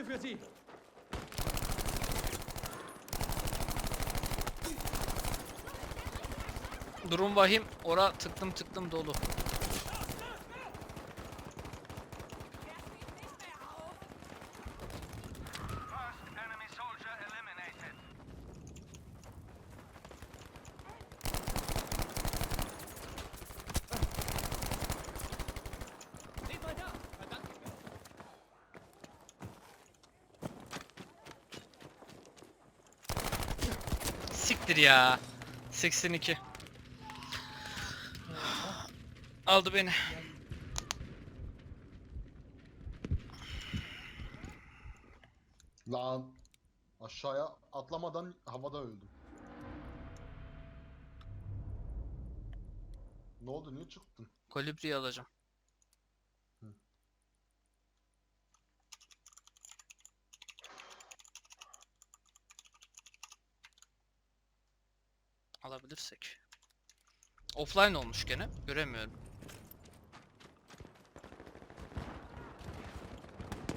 Granate für Sie! Durum vahim. Ora tıklım tıklım dolu. Siktir ya. 82. Aldı beni. Lan aşağıya atlamadan havada öldüm. Ne oldu niye çıktın? Kolibriyi alacağım. Alabilirsek. Offline olmuş gene. Göremiyorum.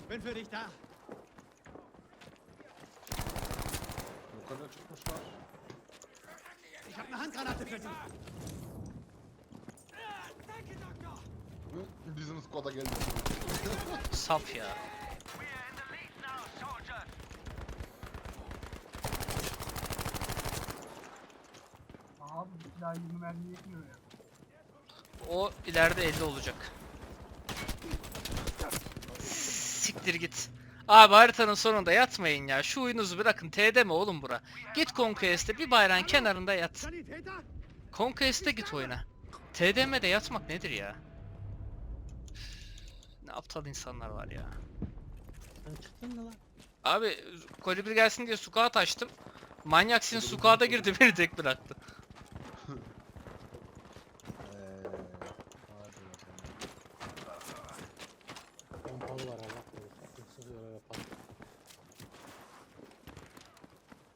Bin für dich da! Yukarıya çıkmışlar. Ich habe eine Handgranate für! Hı, Bizim squad'a geldi. Saf ya. Silah 20 mermi yetmiyor ya. O ileride 50 olacak. Siktir git. Abi haritanın sonunda yatmayın ya. Şu oyununuzu bırakın. TD mi oğlum bura? Git Conquest'e bir bayrağın kenarında yat. Conquest'e git oyuna. TDM'de yatmak nedir ya? Ne aptal insanlar var ya. Sen çıktın mı lan? Abi kolibri gelsin diye squat açtım. Manyak sizin squat'a girdi beni tek bıraktı. Eee. Hadi bakalım. Pompalı var Allah korusun. Sıkıyor öyle pat.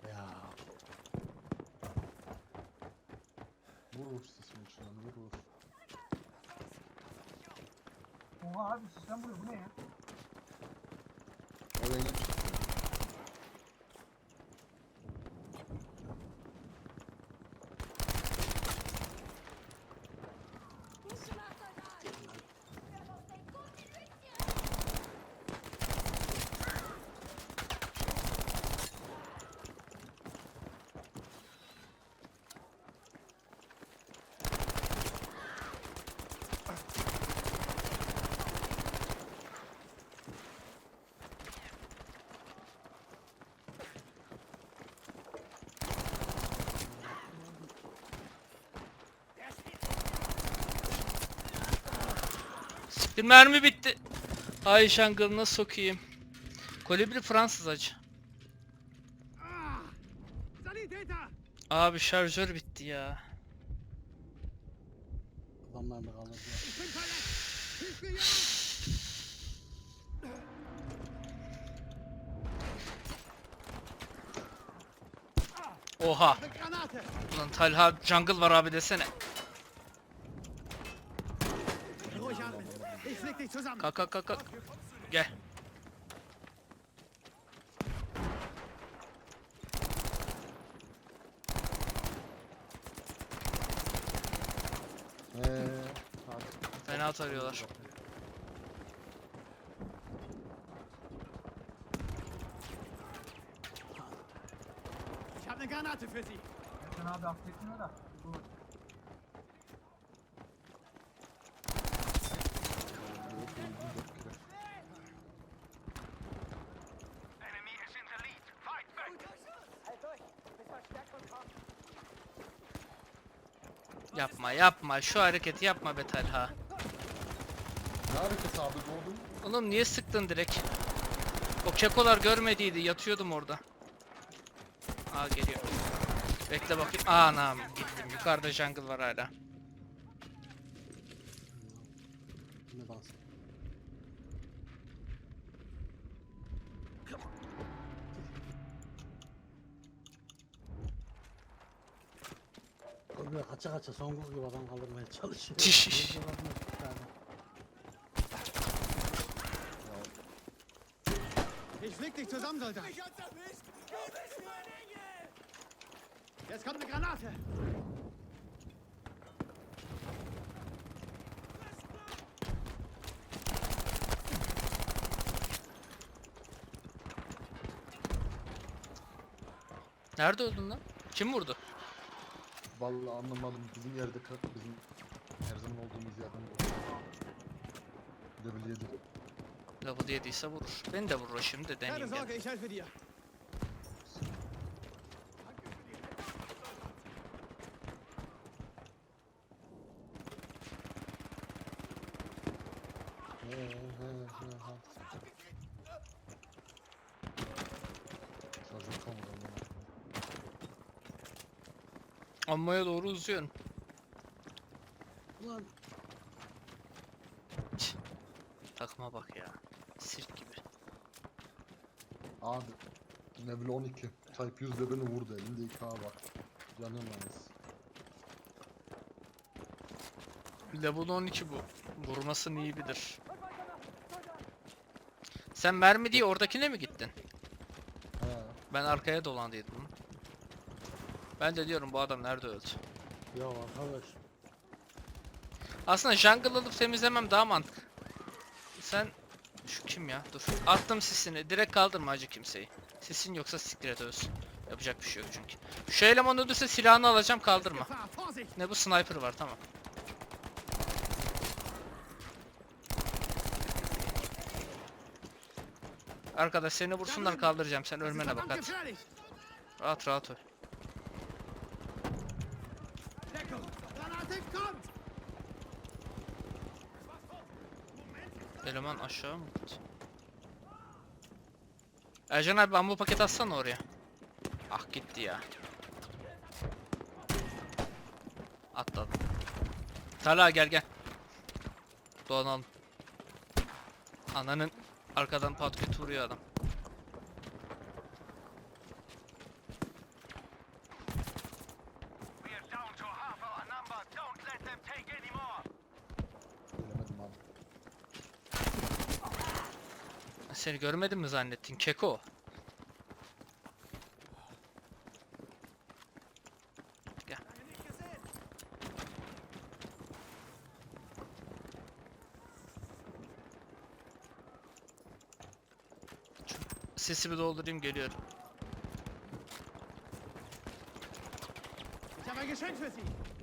Ya Vur vur sisin içinden vur vur. Oha abi sistem vuruyor bu ne ya? O yeni çıktı. Siktir mermi bitti. Ay şangılına sokayım. Kolibri Fransız acı. Abi şarjör bitti ya. adamlar da jemand! Oha. Ulan Talha jungle var abi desene. Ruhig atmen! Ich flick dich zusammen! Kalk kalk kalk kalk. Gel. Eee. Fena tarıyorlar. Ich habe eine Granate für Sie! Abi affetmiyor da. Dur. Enemy is Yapma yapma şu hareketi yapma be Talha. Ne hareketi abi doğdun? Oğlum niye sıktın direkt? O kekolar görmediydi yatıyordum orada. Aa geliyor. Bekle bakayım. Anam gittim. Yukarıda jungle var hala. Ne dans? Böyle kaça kaça son gol gibi adam kaldırmaya çalışıyor. Tiş. Ich leg dich zusammen, Soldat. Jetzt kommt eine Granate. Nerede öldün lan? Kim vurdu? Vallahi anlamadım. Bizim yerde kalk bizim her zaman olduğumuz yerden. Level 7. Level yediyse vurur. Beni de vurur şimdi Sorge, gel. ich helfe dir. He he he he. Şarjör kalmadı amına koyayım. Ammaya doğru uzuyorsun. Ulan. Takma bak ya. Sirk gibi. Abi level 12. Type 100 de beni vurdu elimde 2 A var. Yanıyorum yalnız. Level 12 bu. Vurmasını iyi bilir. Sen mermi diye oradakine mi gittin? He. Ben arkaya dolandıydım. Ben de diyorum bu adam nerede öldü? Ya arkadaş. Aslında jungle alıp temizlemem daha mantıklı. Sen şu kim ya? Dur. Attım sisini. Direkt kaldırma acı kimseyi. Sisin yoksa siktir et ölsün. Yapacak bir şey yok çünkü. Şu eleman öldürse silahını alacağım kaldırma. Ne bu sniper var tamam. Arkadaş seni vursunlar kaldıracağım sen ölmene bak hadi. Rahat rahat öl. Deckung! Granate kommt! Eleman aşağı mı gitti? Ercan abi bambu paket atsana oraya. Ah gitti ya. Atladım. Tala gel gel. Dolanalım. Ananın arkadan patket vuruyor adam. Seni görmedim mi zannettin keko? Gel. Sesimi doldurayım geliyorum. Ich habe ein Geschenk für Sie!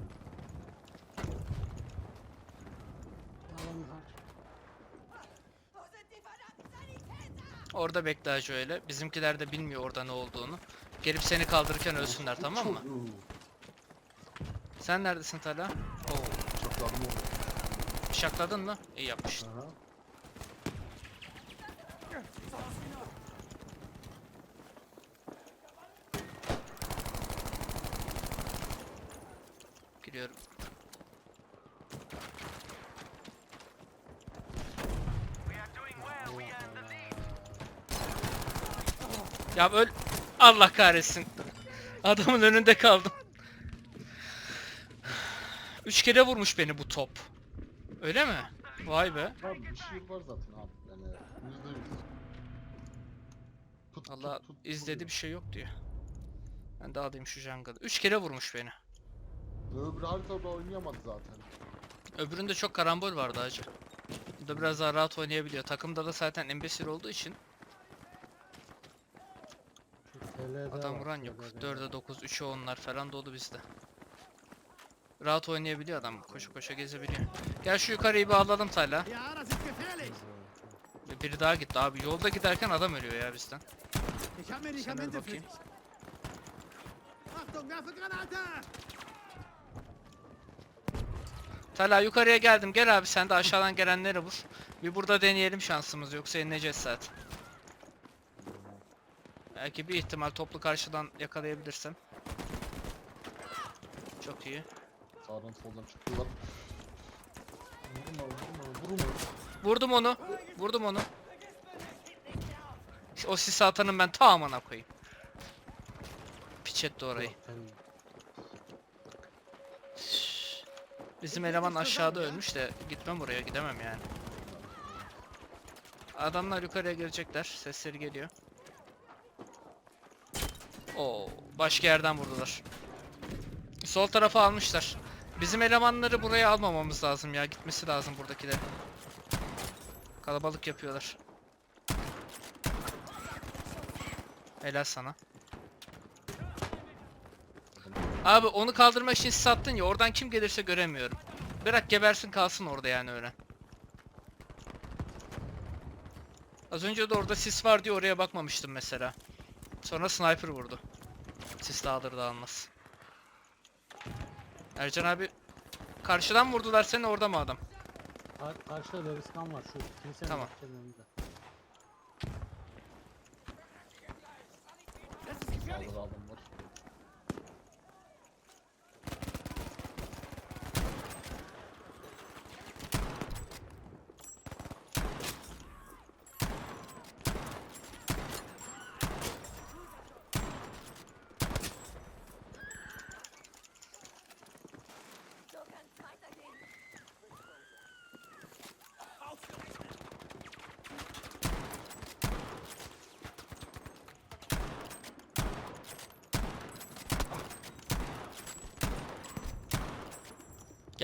Orada bekle hacı öyle. Bizimkiler de bilmiyor orada ne olduğunu. Gelip seni kaldırırken ölsünler tamam mı? Sen neredesin Tala? Oo. Çakladım oldu. Şakladın mı? İyi yapmışsın. Aha. Ya öl... Allah kahretsin. Adamın önünde kaldım. Üç kere vurmuş beni bu top. Öyle mi? Vay be. Abi bir şey var zaten abi. Yani yüzde yüz. Tut, Allah tut, tut, izledi bir şey yok diyor. Ben de alayım şu jungle'ı. Üç kere vurmuş beni. Öbür haritada oynayamadı zaten. Öbüründe çok karambol vardı hacı. Bu da biraz daha rahat oynayabiliyor. Takımda da zaten embesil olduğu için adam vuran yok. TL'de. 4'e 9, 3'e 10'lar falan dolu bizde. Rahat oynayabiliyor adam. Koşu koşa gezebiliyor. Gel şu yukarıyı bir alalım Tayla. Biri daha gitti abi. Yolda giderken adam ölüyor ya bizden. Achtung, werfe Granate! Tala yukarıya geldim. Gel abi sen de aşağıdan gelenleri vur. Bir burada deneyelim şansımız yoksa yenileceğiz zaten. Belki bir ihtimal toplu karşıdan yakalayabilirsem. Çok iyi. Sağdan soldan çıkıyorlar. Vurma vurma vurma. Vurdum onu. Vurdum onu. O sisi atanın ben ta amına koyayım. Piç etti orayı. Bizim eleman aşağıda ölmüş de gitmem oraya gidemem yani. Adamlar yukarıya gelecekler. Sesleri geliyor. Oo, başka yerden vurdular. Sol tarafa almışlar. Bizim elemanları buraya almamamız lazım ya. Gitmesi lazım buradakilerin. Kalabalık yapıyorlar. Helal sana. Abi onu kaldırmak için sis attın ya oradan kim gelirse göremiyorum. Bırak gebersin kalsın orada yani öyle. Az önce de orada sis var diye oraya bakmamıştım mesela. Sonra sniper vurdu. Sis dağılır dağılmaz. Ercan abi karşıdan vurdular seni orada mı adam? Kar karşıda Leviskan var şu kilisenin Tamam. önünde. Das ist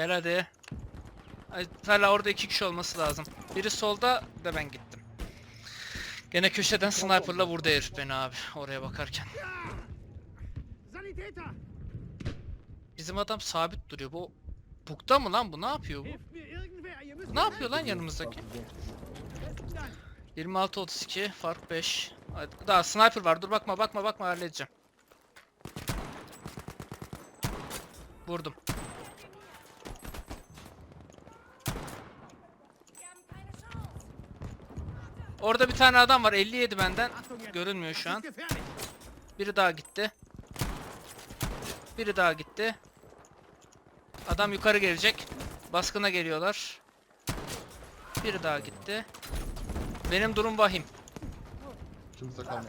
Gel hadi. Hala orada iki kişi olması lazım. Biri solda da ben gittim. Gene köşeden sniperla vurdu herif beni abi oraya bakarken. Bizim adam sabit duruyor. Bu bukta mı lan bu? Ne yapıyor bu? Ne yapıyor lan yanımızdaki? Besten Dank! 26 32 fark 5. Hadi, Daha sniper var. Dur bakma bakma bakma halledeceğim. Vurdum. Orada bir tane adam var. 57 benden. Görünmüyor şu an. Biri daha gitti. Biri daha gitti. Adam yukarı gelecek. Baskına geliyorlar. Biri daha gitti. Benim durum vahim. Kimse kalmadı.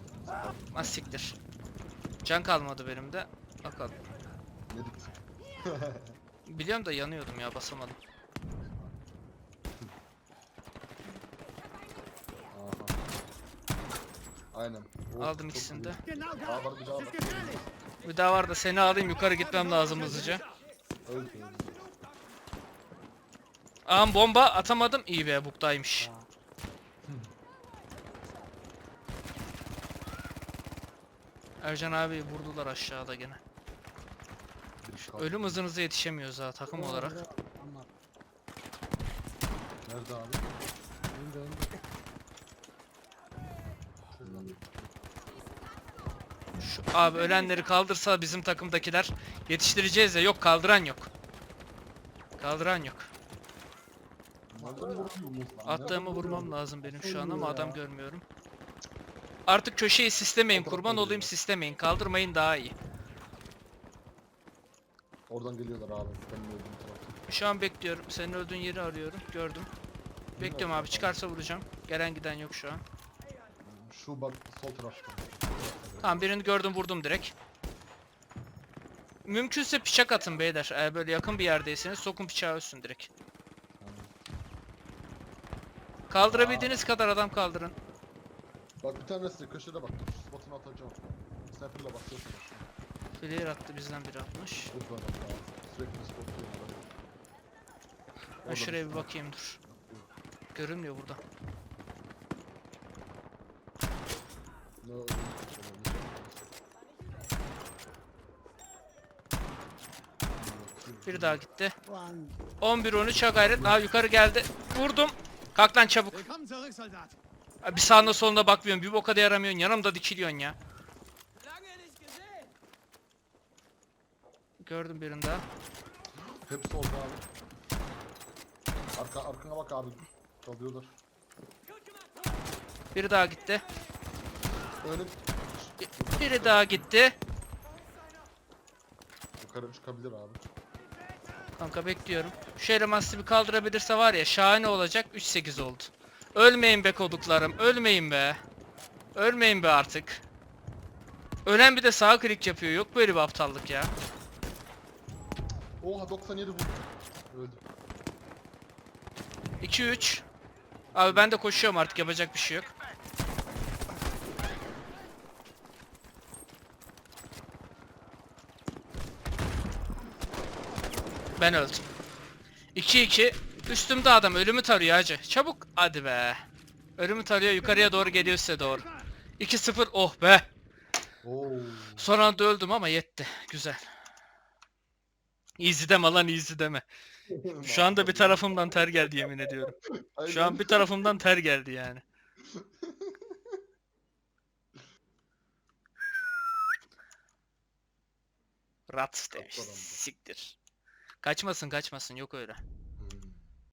Siktir. Can kalmadı benim de. Bakalım. Biliyorum da yanıyordum ya basamadım. Aha. Aynen. Oh, Aldım çok ikisini iyi. de. Genau Aa, da! var bir daha var. Bir daha var da seni alayım yukarı gitmem lazım hızlıca. Öldü. Ağam bomba atamadım. İyi be buktaymış. Ercan abi vurdular aşağıda gene. Ölüm hızınıza yetişemiyoruz ha takım olarak. Nerede abi? Önünde önünde. Şu abi ölenleri kaldırsa bizim takımdakiler yetiştireceğiz ya yok kaldıran yok. Kaldıran yok. Attığımı vurmam lazım benim şu an ama adam görmüyorum. Artık köşeyi tarafa kurban olayım sistlemeyin kaldırmayın daha iyi. Oradan geliyorlar abi. Tarafta. Şu an bekliyorum. Senin öldüğün yeri arıyorum. Gördüm. Bekliyorum abi çıkarsa vuracağım. Gelen giden yok şu an. Şu bak sol tarafta. Tamam birini gördüm vurdum direkt. Mümkünse bıçak atın beyler. Eğer böyle yakın bir yerdeyseniz sokun bıçağı ölsün direkt. Kaldırabildiğiniz kadar adam kaldırın. Bak bir tanesi köşede bak. Şu spotunu atacağım. Sniper'la bakıyorsun. Flare attı bizden biri atmış. Abi. Sürekli spot diyorlar. Ben Orada şuraya bir bakayım dur. Görünmüyor burada. Ne olabilir? Biri daha gitti. 11 13 gayret. Daha yukarı geldi. Vurdum. Kalk lan çabuk. Abi Bir sağına soluna bakmıyorsun. Bir boka da yaramıyorsun. Yanımda dikiliyorsun ya. Gördüm birini daha. Hepsi orada abi. Arka, arkana bak abi. Kalıyorlar. Biri daha gitti. Önüm. Biri daha gitti. Yukarı çıkabilir abi. Kanka bekliyorum. Şu eleman bir kaldırabilirse var ya şahane olacak. 3-8 oldu. Ölmeyin be koduklarım. Ölmeyin be. Ölmeyin be artık. Ölen bir de sağ klik yapıyor. Yok böyle bir aptallık ya. Oha 97 vurdu. Öldü. 2-3. Abi ben de koşuyorum artık yapacak bir şey yok. Ben öldüm. 2-2. Üstümde adam ölümü tarıyor hacı. Çabuk. Hadi be. Ölümü tarıyor yukarıya doğru geliyor size doğru. 2-0 oh be. Oo. Son anda öldüm ama yetti. Güzel. Easy deme lan easy deme. Şu anda bir tarafımdan ter geldi yemin ediyorum. Şu an bir tarafımdan ter geldi yani. Rat demiş. Siktir. Kaçmasın kaçmasın yok öyle.